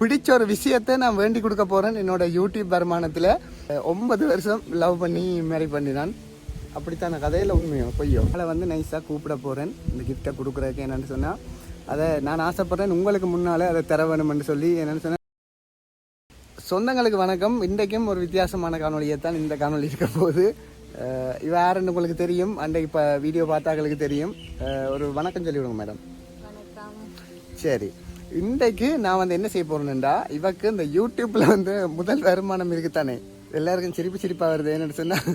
பிடிச்ச ஒரு விஷயத்தை நான் வேண்டி கொடுக்க போறேன். என்னோட யூடியூப் வருமானத்துல ஒன்பது வருஷம் லவ் பண்ணி மேரி பண்ணினான். அப்படித்தான்? அந்த கதையில உண்மையோ பொய்யோ? அவளை வந்து நைஸாக கூப்பிட போறேன். இந்த கிஃப்டை கொடுக்குறதுக்கு என்னன்னு சொன்னா அதை நான் ஆசைப்படுறேன். உங்களுக்கு முன்னாலே அதை தர வேணும்னு சொல்லி என்னன்னு சொன்னா சொந்தங்களுக்கு வணக்கம். இன்றைக்கும் ஒரு வித்தியாசமான காணொலியை தான் இந்த காணொலி இருக்க போகுது. அஹ் இவ யாருன்னு உங்களுக்கு தெரியும். அன்றைக்கு இப்போ வீடியோ பார்த்தாங்களுக்கு தெரியும். ஒரு வணக்கம் சொல்லி விடுங்க மேடம் சரி. இன்றைக்கு நான் வந்து என்ன செய்ய போறேன்டா இவக்கு இந்த யூடியூப்பில் வந்து முதல் வருமானம் இருக்குத்தானே எல்லாருக்கும் சிரிப்பு சிரிப்பாக வருது என்னென்னு சொன்னால்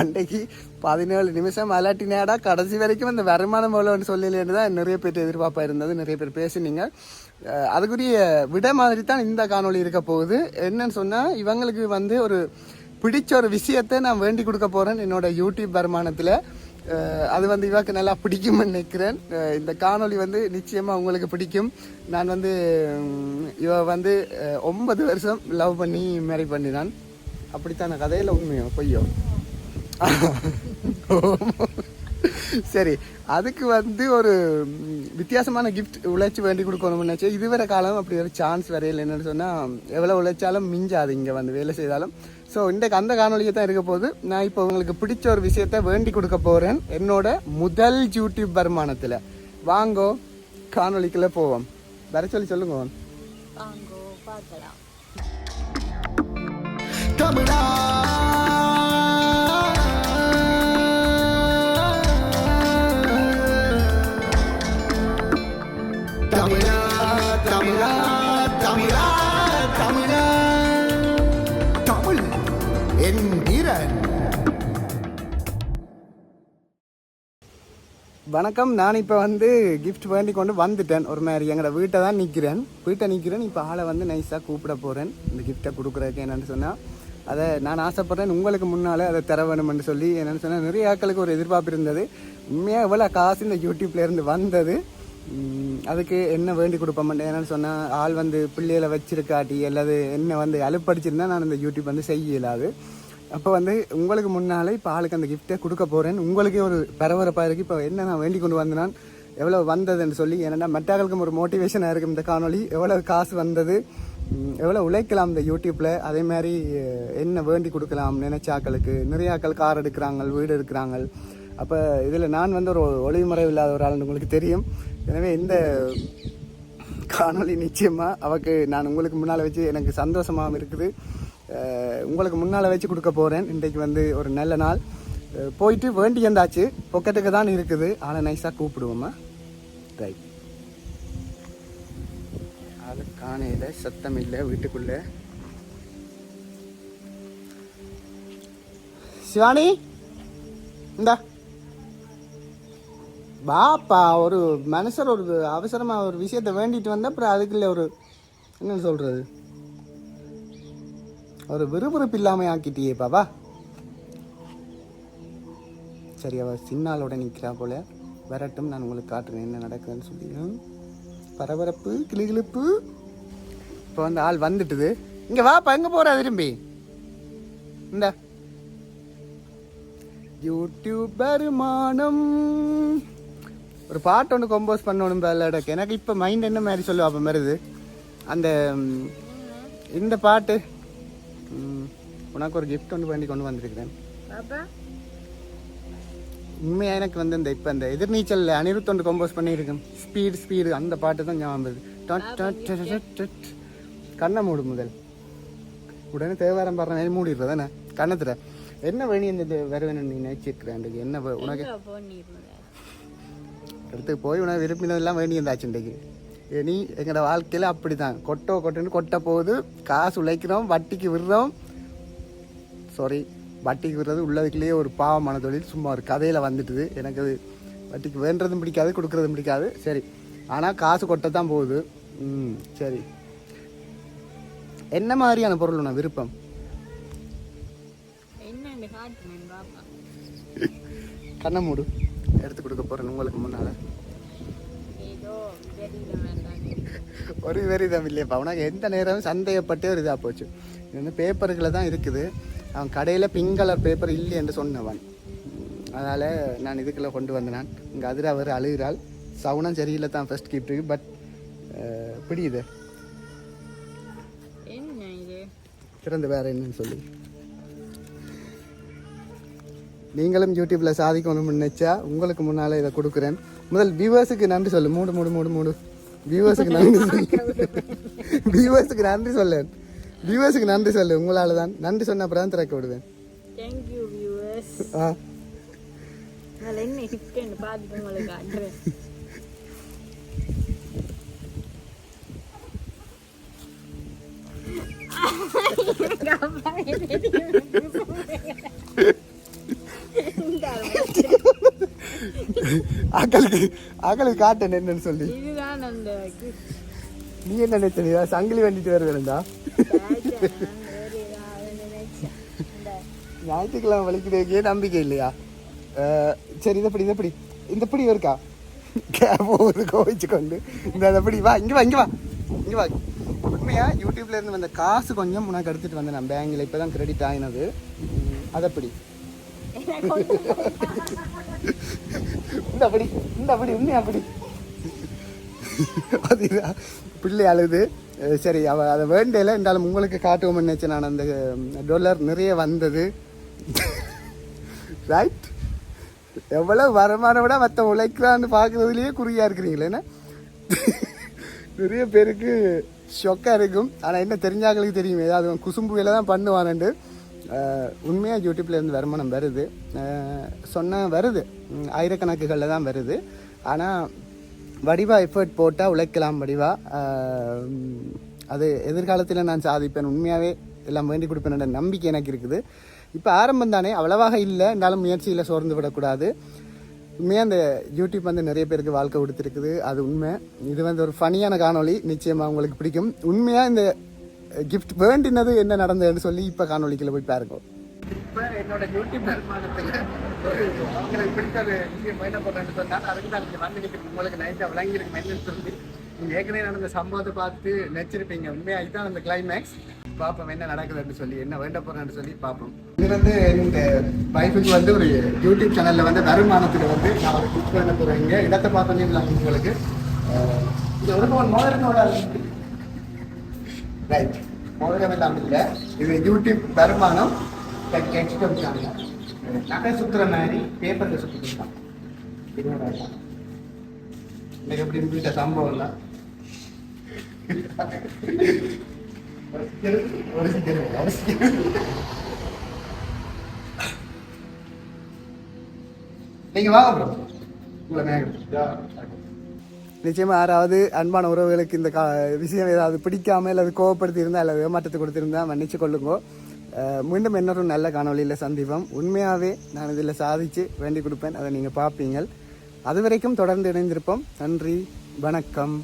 அன்றைக்கு பதினேழு நிமிஷம் அலாட்டினாடா கடைசி வரைக்கும் அந்த வருமானம் எவ்வளோன்னு சொல்லலேன்னு தான் நிறைய பேர் எதிர்பார்ப்பாக இருந்தது நிறைய பேர் பேசினீங்க. அதுக்குரிய விட மாதிரி தான் இந்த காணொளி இருக்க போகுது. என்னன்னு சொன்னால் இவங்களுக்கு வந்து ஒரு பிடிச்ச ஒரு விஷயத்தை நான் வேண்டி கொடுக்க போகிறேன் என்னோட யூடியூப் வருமானத்தில். அது வந்து இவாக்கு நல்லா பிடிக்கும்னு நினைக்கிறேன். இந்த காணொளி வந்து நிச்சயமாக உங்களுக்கு பிடிக்கும். நான் வந்து இவ வந்து ஒன்பது வருஷம் லவ் பண்ணி மேரி பண்ணினான். அப்படித்தான் கதையில் உண்மையோ பொய்யோ? சரி அதுக்கு வந்து ஒரு வித்தியாசமான கிஃப்ட் உழைச்சி வேண்டி கொடுக்கணும்னு நினச்சேன் இதுவரை காலம் அப்படி ஒரு சான்ஸ் வரையில் என்னென்னு சொன்னால் எவ்வளோ உழைச்சாலும் மிஞ்சாது இங்கே வந்து வேலை செய்தாலும். ஸோ இன்றைக்கு அந்த காணொலியை தான் இருக்க போகுது. நான் இப்போ உங்களுக்கு பிடிச்ச ஒரு விஷயத்த வேண்டி கொடுக்க போகிறேன் என்னோட முதல் யூடியூப் வருமானத்தில். வாங்கோ காணொலிக்குள்ளே போவோம். வர சொல்லி சொல்லுங்க வாங்கோ தமிழா. வணக்கம். நான் இப்போ வந்து கிஃப்ட் வேண்டி கொண்டு வந்துட்டேன். ஒரு மாதிரி எங்களோட வீட்டை தான் நிற்கிறேன் வீட்டை நிற்கிறேன் இப்போ ஆளை வந்து நைஸாக கூப்பிட போகிறேன் இந்த கிஃப்ட்டை கொடுக்குறதுக்கு என்னென்னு சொன்னால் அதை நான் ஆசைப்பட்றேன். உங்களுக்கு முன்னால் அதை தர வேணும்னு சொல்லி என்னென்னு சொன்னால் நிறைய ஆட்களுக்கு ஒரு எதிர்பார்ப்பு இருந்தது. உண்மையாக எவ்வளோ காசு இந்த யூடியூப்லேருந்து வந்தது. அதுக்கு என்ன வேண்டி கொடுப்போம் என்னென்னு சொன்னால் ஆள் வந்து பிள்ளைகளை வச்சிருக்காட்டி அல்லது என்ன வந்து அலுப்படிச்சிருந்தா நான் இந்த யூடியூப் வந்து செய்யலாது. அப்போ வந்து உங்களுக்கு முன்னாலே இப்போ ஆளுக்கு அந்த கிஃப்ட்டை கொடுக்க போகிறேன் உங்களுக்கே ஒரு பரபரப்பாக இருக்குது இப்போ என்ன நான் வேண்டி கொண்டு வந்தேன் எவ்வளோ வந்ததுன்னு சொல்லி ஏன்னா மற்றவர்களுக்கும் ஒரு மோட்டிவேஷனாக இருக்கும் இந்த காணொளி. எவ்வளோ காசு வந்தது எவ்வளோ உழைக்கலாம் இந்த யூடியூப்பில் அதே மாதிரி என்ன வேண்டி கொடுக்கலாம் நினைச்சாக்களுக்கு ஆக்களுக்கு கார் எடுக்கிறாங்க வீடு எடுக்கிறாங்க. அப்போ இதில் நான் வந்து ஒரு ஒளிமுறை இல்லாத ஒரு ஆள்னு உங்களுக்கு தெரியும். எனவே இந்த காணொளி நிச்சயமாக அவக்கு நான் உங்களுக்கு முன்னால் வச்சு எனக்கு சந்தோஷமாகவும் இருக்குது. உங்களுக்கு முன்னால் வச்சு கொடுக்க போகிறேன் இன்றைக்கு வந்து ஒரு நல்ல நாள். போயிட்டு வேண்டி வந்தாச்சு. பொக்கெட்டுக்கு தான் இருக்குது. ஆனால் நைஸாக கூப்பிடுவோமா? ரைட் ஆளு காணையில் சத்தம் இல்லை வீட்டுக்குள்ளே. சிவானி இந்தா. பாப்பா ஒரு மனுஷர் ஒரு அவசரமாக ஒரு விஷயத்த வேண்டிட்டு வந்தா அப்புறம் அதுக்குள்ளே ஒரு என்ன சொல்கிறது ஒரு விறுவிறுப்பு இல்லாமல் ஆக்கிட்டியே பாபா. சரி அவள் சின்னாலோட நிற்கிறா போல. வரட்டும் நான் உங்களுக்கு காட்டுறேன் என்ன நடக்குதுன்னு சொல்லி பரபரப்பு கிளிகிழிப்பு இப்போ வந்து ஆள் வந்துட்டுது. இங்கே வாப்பா எங்கே போகிறா திரும்பி இந்த. யூடியூப் வருமானம். ஒரு பாட்டு ஒன்று கம்போஸ் பண்ணணும் பேலடக்கு எனக்கு இப்போ மைண்ட் என்ன மாதிரி சொல்லுவா அப்போ வருது அந்த இந்த பாட்டு. உனக்கு ஒரு கிஃப்ட் ஒன்று பண்ணி கொண்டு வந்திருக்கிறேன். உண்மையாக எனக்கு வந்து இந்த இப்போ இந்த எதிர்நீச்சல் அனிருத் ஒன்று கம்போஸ் பண்ணியிருக்கேன். ஸ்பீடு ஸ்பீடு அந்த பாட்டு தான் ஞாபகம். கண்ணை மூடு முதல். உடனே தேவாரம் பாடுற மாதிரி மூடிடுறது தானே? கண்ணத்துல. என்ன வழி இந்த வர வேணும் நீ நினைச்சிருக்கிறேன் என்ன உனக்கு? இடத்துக்கு போய் உனக்கு விரும்பினதெல்லாம் வேண்டி இருந்தாச்சு இன்றைக்கு. இனி எங்களோட வாழ்க்கையில் அப்படி தான் கொட்டோ கொட்டுன்னு கொட்ட போகுது. காசு உழைக்கிறோம் வட்டிக்கு விடுறோம். சாரி வட்டிக்கு விடுறது உள்ளதுக்குள்ளேயே ஒரு பாவமான தொழில் சும்மா ஒரு கதையில் வந்துட்டுது. எனக்கு அது வட்டிக்கு வேண்டதும் பிடிக்காது கொடுக்குறதும் பிடிக்காது. சரி ஆனால் காசு கொட்ட தான் போகுது. ம் சரி. என்ன மாதிரியான பொருள் உனக்கு விருப்பம்? கண்ணை மூடு. எடுத்து கொடுக்க போகிறேன் உங்களுக்கு முன்னால். ஏதோ தெரியல. ஒரு விபரீதம் இல்லையப்பா உனக்கு எந்த நேரமும் சந்தேகப்பட்டே ஒரு இதாக போச்சு? இது வந்து பேப்பருக்குள்ள தான் இருக்குது. அவன் கடையில் பிங்க் கலர் பேப்பர் இல்லை என்று சொன்னவன். அதனால் நான் இதுக்குள்ளே கொண்டு வந்தேன். இங்கே அதில் அவர் அழுகிறாள். சவுனம் சரியில்லை தான் ஃபர்ஸ்ட் கிஃப்ட்டுக்கு பட் பிடியுது. திறந்து வேற என்னன்னு சொல்லி. நீங்களும் யூடியூப்ல சாதிக்கணும்னு நினைச்சா உங்களுக்கு முன்னால இதை கொடுக்குறேன். முதல் வியூவர்ஸுக்கு நன்றி சொல்லு. மூடு மூடு மூடு மூடு. வியூவர்ஸுக்கு நன்றி சொல்லு. வியூவர்ஸுக்கு நன்றி சொல்லேன் வியூவர்ஸுக்கு நன்றி சொல்லு. உங்களால தான். நன்றி சொன்ன அப்புறம் தான் திறக்க விடுவேன். தேங்க்யூ வியூவர்ஸ் ஆ. என்ன ஹிட்னு பார்த்துட்டு உங்களுக்கு காட்டுறேன். ஆக்களுக்கு ஆக்களுக்கு காட்டேன் என்னன்னு சொல்லி. நீ என்ன நினைச்சனியா சங்கிலி வேண்டிட்டு வருவேன்டா வேறு இந்த ஞாயிற்றுக்கிழமை வலிக்கிறதுக்கே நம்பிக்கை இல்லையா? சரி இதை படி இதை படி. இந்த படி இருக்கா? கேப் ஒரு கோவிச்சு கொண்டு. இந்த அதை படி. வா இங்கே வா இங்கே வா. இங்கே வா. உண்மையா யூடியூப்ல இருந்து வந்த காசு கொஞ்சம் உனக்கு எடுத்துட்டு வந்தேன் நான். பேங்கில் இப்போ தான் கிரெடிட் ஆகினது உம், அதை படி. இந்த இந்தபடி இந்த அப்படி அதுதான் பிள்ளை அழுது. சரி அவ அதை வேண்டையில் இருந்தாலும் உங்களுக்கு காட்டுவோம்னு நினச்சேன். நான் அந்த டொலர் நிறைய வந்தது. ரைட் எவ்வளோ வருமானம் விட மற்ற உழைக்கிறான்னு பார்க்குறதுலேயே குறியாக இருக்கிறீங்களே என்ன? நிறைய பேருக்கு ஷொக்காக இருக்கும். ஆனால் என்ன தெரிஞ்சாங்களுக்கு தெரியும். ஏதாவது குசும்பு வேலை தான் பண்ணுவானுண்டு உண்மையாக யூடியூப்லேருந்து வருமானம் வருது. சொன்ன வருது. ஆயிரக்கணக்குகளில் தான் வருது. ஆனால் வடிவா எஃபர்ட் போட்டால் உழைக்கலாம் வடிவா. அது எதிர்காலத்தில் நான் சாதிப்பேன். உண்மையாகவே எல்லாம் வேண்டி கொடுப்பேன் நம்பிக்கை எனக்கு இருக்குது. இப்போ ஆரம்பம் தானே. அவ்வளவாக இல்லை. இருந்தாலும் முயற்சியில் சோர்ந்து விடக்கூடாது. உண்மையாக அந்த யூடியூப் வந்து நிறைய பேருக்கு வாழ்க்கை கொடுத்துருக்குது. அது உண்மை. இது வந்து ஒரு ஃபனியான காணொளி. நிச்சயமாக உங்களுக்கு பிடிக்கும். உண்மையாக இந்த கிஃப்ட் வேண்டினது என்ன நடந்ததுன்னு சொல்லி இப்போ காணொளிக்குள்ள போய் பாருங்க. இப்போ என்னோட யூடியூப் வருமானத்தில் உங்களுக்கு பிடிச்ச ஒரு விஷயம் என்ன பண்ணுறேன்னு சொன்னால் அதுக்கு தான் நீங்கள் வந்து நிற்கிறீங்க உங்களுக்கு நைட்டாக விளங்கியிருக்கு என்னன்னு சொல்லி. நீங்கள் ஏற்கனவே நடந்த சம்பவத்தை பார்த்து நெச்சிருப்பீங்க. உண்மையாக இதுதான் அந்த கிளைமேக்ஸ் பார்ப்போம் என்ன நடக்குதுன்னு சொல்லி என்ன வேண்ட போறேன்னு சொல்லி பார்ப்போம் இது வந்து இந்த வைஃபுக்கு வந்து ஒரு யூடியூப் சேனலில் வந்து வருமானத்துக்கு வந்து நான் ஒரு கிஃப்ட் பண்ண போகிறேங்க இடத்தை பார்த்தோன்னே உங்களுக்கு. அஹ், ஒரு பவன் ரைட் மோதிரம் எல்லாம் இல்லை. இது யூடியூப் வருமானம் எக்ஸ்பென்ஸ் சேனல் நகை சுற்றுற மாதிரி பேப்பரில் சுற்றிக்கலாம் எனக்கு எப்படி இருந்துட்ட சம்பவம் இல்லை ஒரு சிக்கல், நீங்க வாங்க ப்ரோ உங்களை மேகம் நிச்சயமா யாராவது அன்பான உறவுகளுக்கு இந்த கா விஷயம் ஏதாவது பிடிக்காமல் அல்லது கோவப்படுத்தி இருந்தால் அல்லது ஏமாற்றத்தை கொடுத்திருந்தா மன்னிச்சு கொள்ளுங்கோ. மீண்டும் இன்னொரு நல்ல காணொளியில் சந்திப்போம். உண்மையாகவே நான் இதில் சாதித்து வேண்டி கொடுப்பேன். அதை நீங்கள் பார்ப்பீங்கள். அது வரைக்கும் தொடர்ந்து இணைந்திருப்போம். நன்றி வணக்கம்.